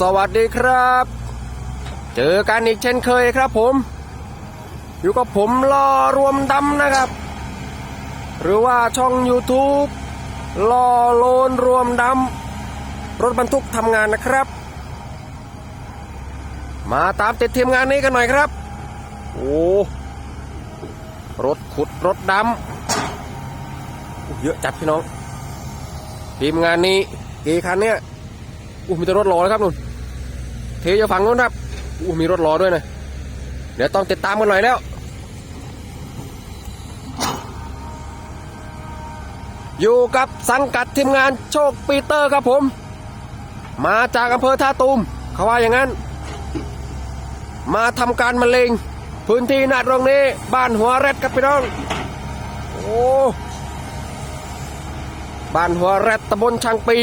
สวัสดีครับ เจอกันอีกเช่นเคยครับผม อยู่กับผมรอรวมดำนะครับ หรือว่าช่อง YouTube รอโลนรวมดำรถบรรทุกทำงานนะครับ มาตามติดทีมงานนี้กันหน่อยครับ โอ้รถขุดรถดำเยอะจัดพี่น้อง ทีมงานนี้กี่คันเนี่ยอู้มีแต่รถรอแล้วครับนุ่น ทจะฝั่งนู้นครับอู้มีรถรอด้วยนะ เดี๋ยวต้องติดตามกันหน่อยแล้ว อยู่กับสังกัดทีมงานโชคปีเตอร์ครับผม มาจากอำเภอท่าตูมเขาว่าอย่างนั้น มาทำการมะเร็งพื้นที่นาตรงนี้ บ้านหัวแรดครับพี่น้อง โอ้บ้านหัวแรดตำบลช่างปี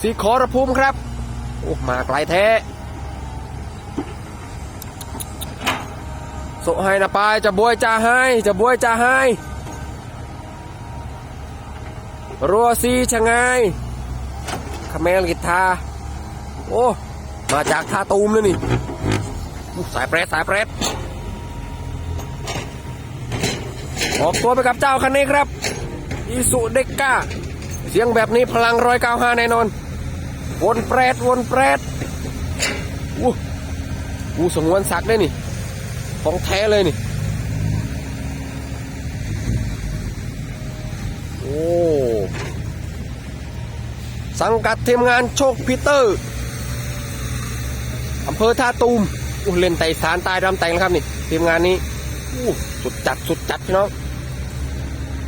สีขอรภูมิครับ โอ้มาไกลแท้โสให้นะปายจะบวยจะให้ จะบวยจะให้รัวซีชะไงขแมลกิทาโอ้ มาจากท่าตูมเลยนี่ สายเปรตสายเปรตออกตัวไปกับเจ้าคันนี้ครับ อีสุเด็กก้า เสียงแบบนี้พลังร้อยเก้าห้าแน่นอน วนเปรตวนเปรตอู้อู้สงวนศักได้นี่ ของแท้เลยนี่ โอ้ สังกัดทีมงานโชคพีเตอร์อำเภอท่าตูมอู้เล่นไต่สารตายรำแต่งนะครับนี่ทีมงานนี้อู้สุดจัดสุดจัดพี่น้อง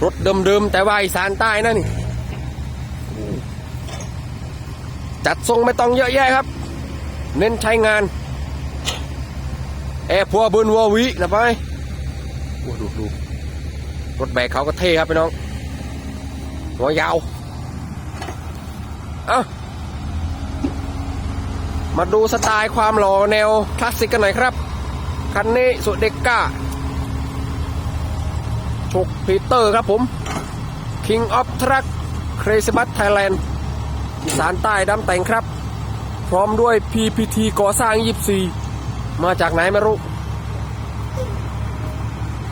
รถเดิมๆแต่ว่าอีสานใต้นะนี่ จัดทรงไม่ต้องเยอะแยะครับ เน้นใช้งาน แอร์พัวบืนวัววินะไปโอ้ดูดูรถแบกเขาก็เท่ครับพี่น้อง หัวยาว เอ้ามาดูสไตล์ความหล่อแนวคลาสสิกกันหน่อยครับ คันนี้สุดเด็กก้าโชคพีเตอร์ครับผม King of Truck Crazy Bus Thailand อีสานใต้ดำแต่งครับ พร้อมด้วย PPT ก่อสร้าง 24 มาจากไหนไม่รู้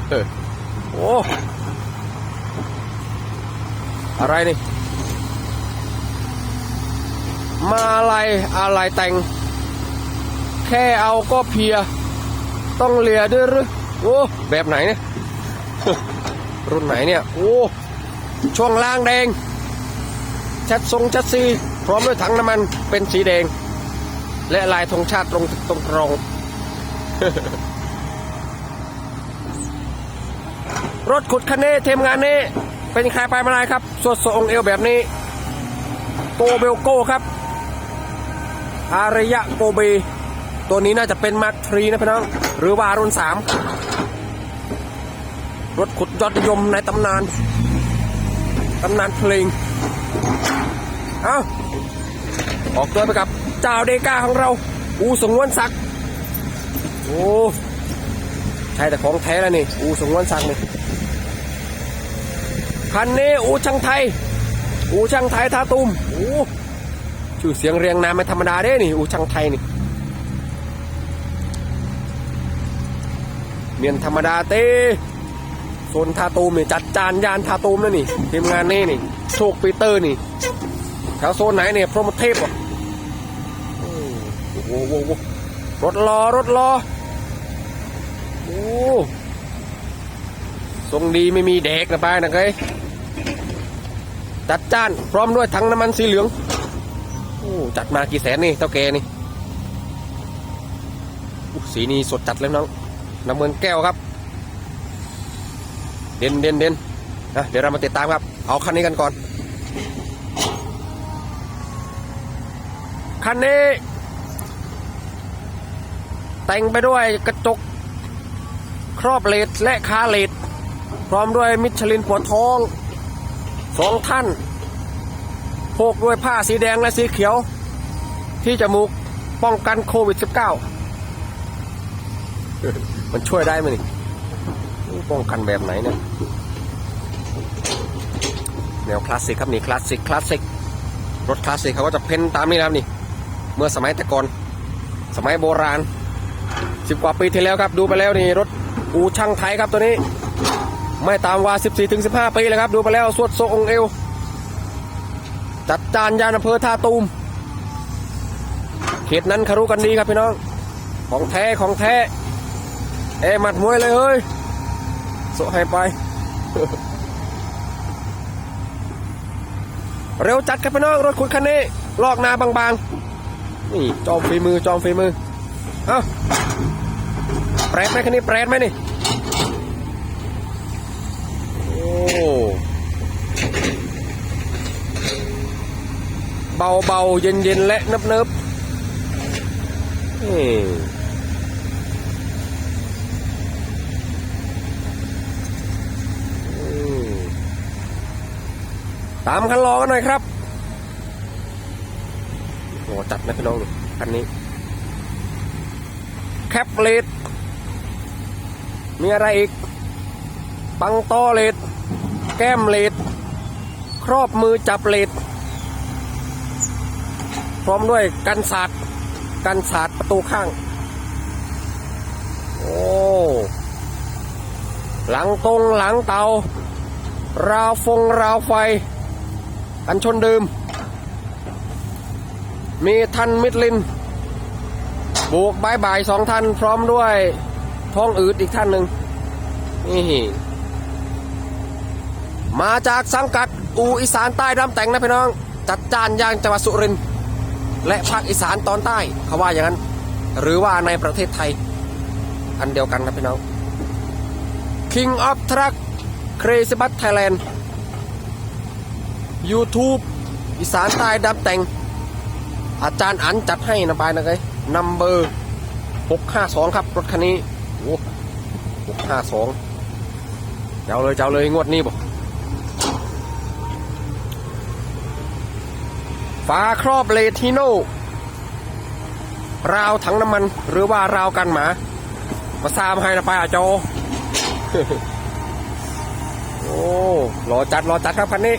เออโอ้อะไรนี่ มาอะไรอะไรแต่ง แค่เอาก็เพีย ต้องเลียด้วยหรือโอ้แบบไหนเนี่ยรุ่นไหนเนี่ย โอ้ช่วงล่างแดง ชัดทรงชัดซี พร้อมด้วยถังน้ำมันเป็นสีแดง และลายธงชาติตรงตรงตรงรถขุดคันนี้เทมงานนี้ เป็นใครไปมาลายครับ สวดทรงเอวแบบนี้ โกเบลโก้ครับ อารยะโกเบ ตัวนี้น่าจะเป็นมาทรีนะพี่น้อง หรือว่ารุ่นสามรถขุดยอดนิยมในตำนาน ตำนานเพลง ออกตัวไปกับเจ้าเดก้าของเรา อูสงวนศักดิ์โอ้ใช่แต่ของแท้แล้วนี่อูสงวนศักดิ์นี่คันนี้อูช่างไทย อูช่างไทยท่าตุมโอ้ชื่อเสียงเรียงนามไม่ธรรมดาเด้นี่อูช่างไทยนี่เมียนธรรมดาเต้โซนทาตูมนี่จัดจานยานทาตูมนะนี่ทีมงานนี่นี่โชคปีเตอร์นี่แถวโซนไหนเนี่ยพรมเทพอะ โอ้โหโอ้โหรถรอรถรอโอ้ทรงดีไม่มีเด็กนะป้านะเก้ยจัดจ้าน พร้อมด้วยถังน้ำมันสีเหลืองโอ้จัดมากี่แสนนี่เท่าแกนี่สีนี้สดจัดเลยน้องน้ำเงินแก้วครับ เด่นเด่นเด่นนะเดี๋ยวเรามาติดตามครับ เอาคันนี้กันก่อน คันนี้ แต่งไปด้วยกระจกครอบเลดและคาเลดพร้อมด้วยมิชลินหัวทองสองท่านโพกด้วยผ้าสีแดงและสีเขียว ที่จมูกป้องกันโควิด -19 มันช่วยได้ไหมนี่ป้องกันแบบไหนเนี่ยแนวคลาสสิกครับนี่คลาสสิกคลาสสิกรถคลาสสิกเขาก็จะเพ้นตามนี้นะครับนี่ เมื่อสมัยแต่ก่อน สมัยโบราณ สิบกว่าปีที่แล้วครับดูไปแล้วนี่รถอูช่างไทยครับตัวนี้ ไม่ต่ำกว่า 14ถึง15 ปีเลยครับ ดูไปแล้วสวดโซองเอว จัดจานยานอำเภอท่าตูม เขตนั้นคารู้กันดีครับพี่น้อง ของแท้ของแท้เอหมัดมวยเลยเฮ้ยโซให้ไป เร็วจัดครับพี่น้องรถขุดคันนี้ ลอกนาบางๆ นี่จอมฝีมือจอมฝีมือ เอ้า ปรดไหมคันนี้แปรดไหมนี่ โอ้เบาเบาเย็นเย็นและเนิบเนิบนี่ตามคันรอกันหน่อยครับโอ้จัดนะพี่น้องคันนี้แคปเลด มีอะไรอีก ปังตอเลดแก้มเลดครอบมือจับเลดพร้อมด้วยกันศาสตร์กันศาสตร์ประตูข้าง โอ้ หลังตรงหลังเตาราวฟงราวไฟ กันชนเดิมมีทันมิดลินบวกบายบายสองท่านพร้อมด้วย ท้องอืดอีกท่านหนึ่งนี่มาจากสังกัดอูอีสานใต้รำแต่งนะพี่น้อง จัดจานย่างจังหวัดสุรินทร์และภาคอีสานตอนใต้เขาว่าอย่างนั้น หรือว่าในประเทศไทย อันเดียวกันนะพี่น้อง King of Truck Crazy Bus Thailand YouTube อีสานใต้ดำแต่ง อาจารย์อันจัดให้นะไปนะไงนัมเบอร์หกห้าสองครับ รถคันนี้ โอ้หกห้าสองเจ้าเลยเจ้าเลยงวดนี้บอกฝาครอบเลทิโนราวถังน้ำมัน หรือว่าราวกันหมา มาซามให้นะไปอาโจโอ้รอจัดรอจัดครับคันนี้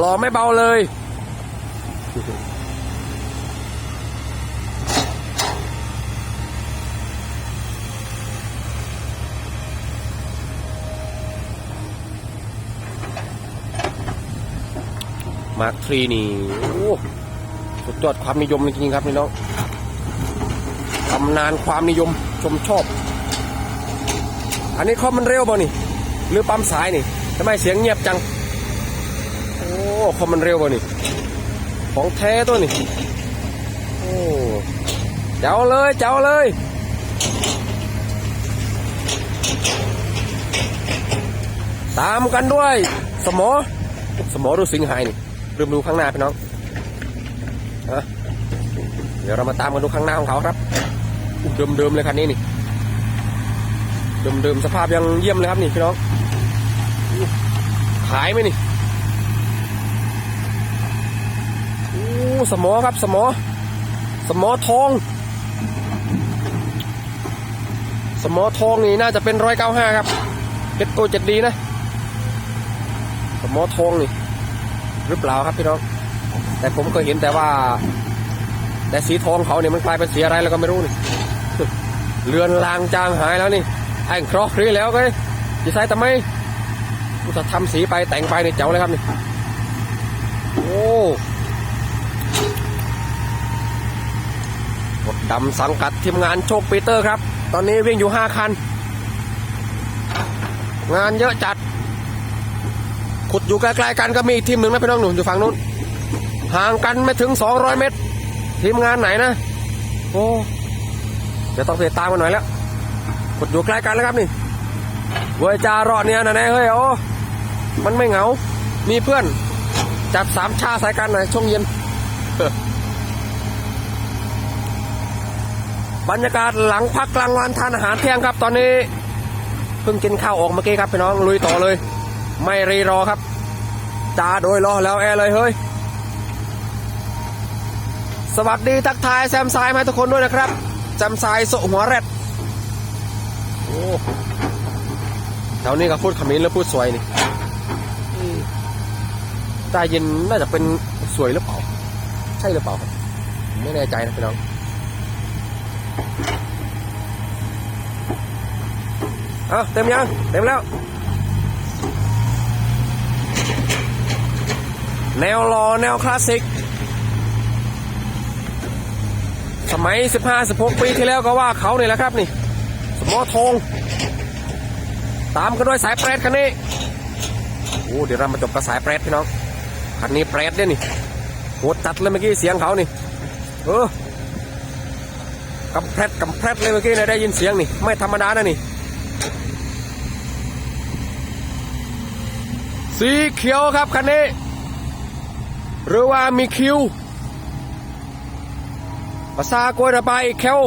รอไม่เบาเลย มาร์คทรีนี่โอ้สุดยอดความนิยมจริงๆครับพี่น้องตำนานความนิยมชมชอบ อันนี้คอมมันเร็วบ่นี่ หรือปั๊มสายนี่ทำไมเสียงเงียบจัง โอ้คอมมันเร็วบ่นี่ ของแท้ตัวนี่โอ้เจ้าเลยเจ้าเลยตามกันด้วย สมอ สมอดูสิงหายนี่ ลืมดูข้างหน้าพี่น้องอะเดี๋ยวเรามาตามกันดูข้างหน้าของเขาครับอู้เดิมๆเลยคันนี้นี่เดิมๆสภาพยังเยี่ยมเลยครับนี่พี่น้องขายไหมนี่โอ้สมอครับสมอ สมอทอง สมอทองนี่น่าจะเป็นร้อยเก้าห้าครับเพชรโตเจ็ดดีนะ สมอทองนี่ หรือเปล่าครับพี่น้องแต่ผมเคยเห็นแต่ว่า แต่สีทองเขาเนี่ยมันกลายเป็นสีอะไรแล้วก็ไม่รู้นี่เลือนลางจางหายแล้วนี่ไอ้เคราะห์รีแล้วก็จะใช้ทำไมกูจะทำสีไปแต่งไปในเจ๋วเลยครับนี่โอ้รถดำสังกัดทีมงานโชคปีเตอร์ครับ ตอนนี้วิ่งอยู่ห้าคัน งานเยอะจัด ขุดอยู่ใกล้ๆกันก็มีอีกทีมหนึ่งนะพี่น้องหนุ่มอยู่ฝั่งนู้นห่างกันไม่ถึง 200 เมตร ทีมงานไหนนะ โอ้เดี๋ยวต้องไปตามกันหน่อยแล้วขุดอยู่ใกล้กันแล้วครับนี่เวยจารอดเนี่ยนะแน่เฮ้ยโอ้มันไม่เหงา มีเพื่อน จัดสามชาสายกันหน่อยช่วงเย็น บรรยากาศหลังพักกลางวันทานอาหารเที่ยงครับ ตอนนี้ เพิ่งกินข้าวออกเมื่อกี้ครับพี่น้องลุยต่อเลย ไม่รีรอครับจ้าโดยรอแล้วแอร์เลยเฮ้ย สวัสดีทักทายแซมไซายมาทุกคนด้วยนะครับแซมไซายโสหัวแรดโอ้แถวนี้ก็พูดขมิ้นแล้วพูดสวยนี่อืมใต้ยินน่าจะเป็นสวยหรือเปล่า ใช่หรือเปล่าครับไม่แน่ใจนะพี่น้องเอาเต็มยัง เต็มแล้ว แนวรอแนวคลาสสิก สมัย 15-16 ปีที่แล้วก็ว่าเขาเนี่ยแหละครับนี่ สมอทองตามกันด้วยสายแปรดคันนี้ โอ้เดี๋ยวเรามาจบกับสายแปรดพี่น้อง คันนี้แปรดเนี่ยนี่โหดจัดเลยเมื่อกี้เสียงเขานี่ เออกำแพรดกำแพรดเลยเมื่อกี้เนี่ยได้ยินเสียงนี่ ไม่ธรรมดานะนี่สีเขียวครับคันนี้ หรือว่ามีคิวภาษากวยระบายอีกแคว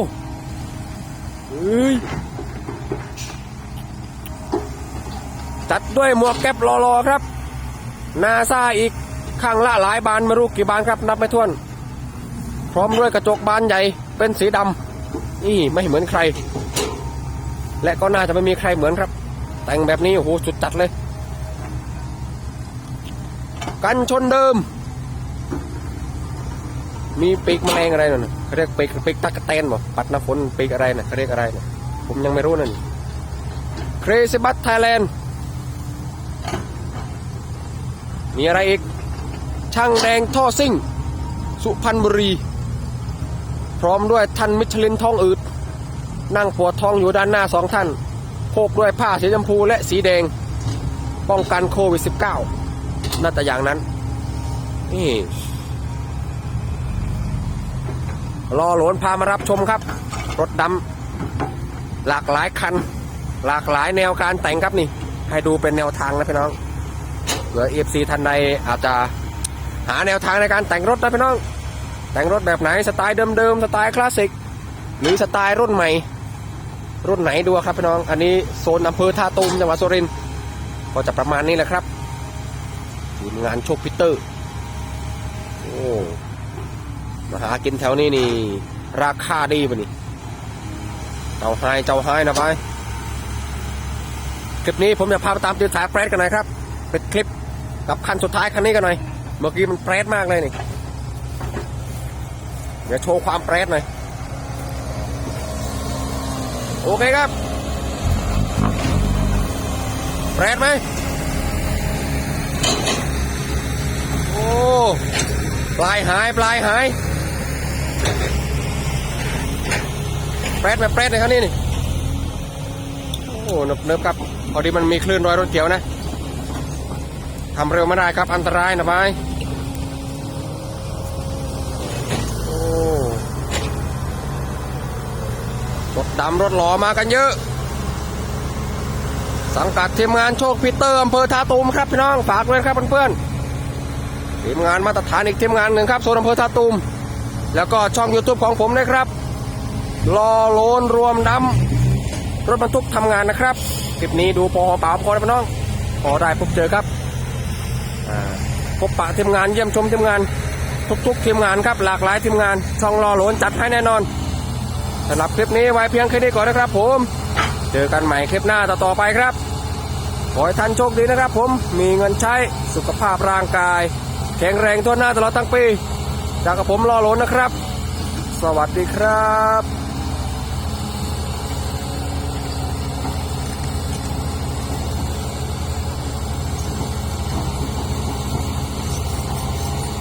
เฮ้ยจัดด้วยหมวกแก๊ปรอๆครับ นาซาอีกข้างละหลายบานไม่รู้กี่บานครับนับไม่ถ้วน พร้อมด้วยกระจกบานใหญ่เป็นสีดำนี่ไม่เหมือนใคร และก็น่าจะไม่มีใครเหมือนครับ แต่งแบบนี้โอ้โหสุดจัดเลย กันชนเดิม มีปีกแมลงอะไรนั่นน่ะเขาเรียกปีกปีกตะกะแตนบ่ปัดน้ำฝนปีกอะไรน่ะเขาเรียกอะไรน่ะผมยังไม่รู้นั่นเครซิบัตไทยแลนด์มีอะไรอีก ช่างแดงท่อซิ่ง สุพรรณบุรี พร้อมด้วยท่านมิชลินทองอืดนั่งปวดท้องอยู่ด้านหน้าสองท่านโพกด้วยผ้าสีชมพูและสีแดง ป้องกันโควิด -19 น่าจะอย่างนั้นนี่ รอหลวนพามารับชมครับ รถดำหลากหลายคัน หลากหลายแนวการแต่งครับนี่ ให้ดูเป็นแนวทางนะพี่น้องเผื่อเอฟซีท่านใดอาจจะหาแนวทางในการแต่งรถนะพี่น้อง แต่งรถแบบไหนสไตล์เดิมๆสไตล์คลาสสิกหรือสไตล์รุ่นใหม่ รุ่นไหนดูครับพี่น้อง อันนี้โซนอำเภอท่าตูมจังหวัดสุรินทร์ก็จะประมาณนี้แหละครับทีมงานโชคพิเตอร์ โอ้ มาหากินแถวนี้นี่ ราคาดีป่ะนี่เจ้าไฮเจ้าไฮนะไปคลิปนี้ผมจะพาไปตามติดสายแปรดกันหน่อยครับ เป็นคลิปกับคันสุดท้ายคันนี้กันหน่อย เมื่อกี้มันแปรดมากเลยนี่เดี๋ยวโชว์ความแปรดหน่อย โอเคครับ แปรดไหมโอ้ ปลายหายปลายหาย แปรดแบบแปรดเลยครับนี่นี่โอ้เนิบเนิบครับพอดีมันมีคลื่นรอยรถเกี่ยวนะทำเร็วไม่ได้ครับอันตรายนะบายโอ้รถดำรถหล่อมากันเยอะ สังกัดทีมงานโชคพีเตอร์อำเภอท่าตูมครับพี่น้องฝากด้วยครับเพื่อนๆทีมงานมาตรฐานอีกทีมงานหนึ่งครับโซนอำเภอท่าตูม แล้วก็ช่อง YouTube ของผมนะครับรอโลนรวมดำรถบรรทุกทำงานนะครับคลิปนี้ดูพอหอมปากหอมคอนะพี่น้องพอได้พบเจอครับพบปะทีมงานเยี่ยมชมทีมงาน ทุกๆทีมงานครับหลากหลายทีมงาน ช่องรอโลนจัดให้แน่นอนสำหรับคลิปนี้ไว้เพียงแค่นี้ก่อนนะครับ ผม เจอกันใหม่คลิปหน้าต่อๆไปครับขอให้ท่านโชคดีนะครับผม มีเงินใช้ สุขภาพร่างกาย แข็งแรงทั่วหน้าตลอดทั้งปี จากกับผมรอล้นนะครับ สวัสดีครับ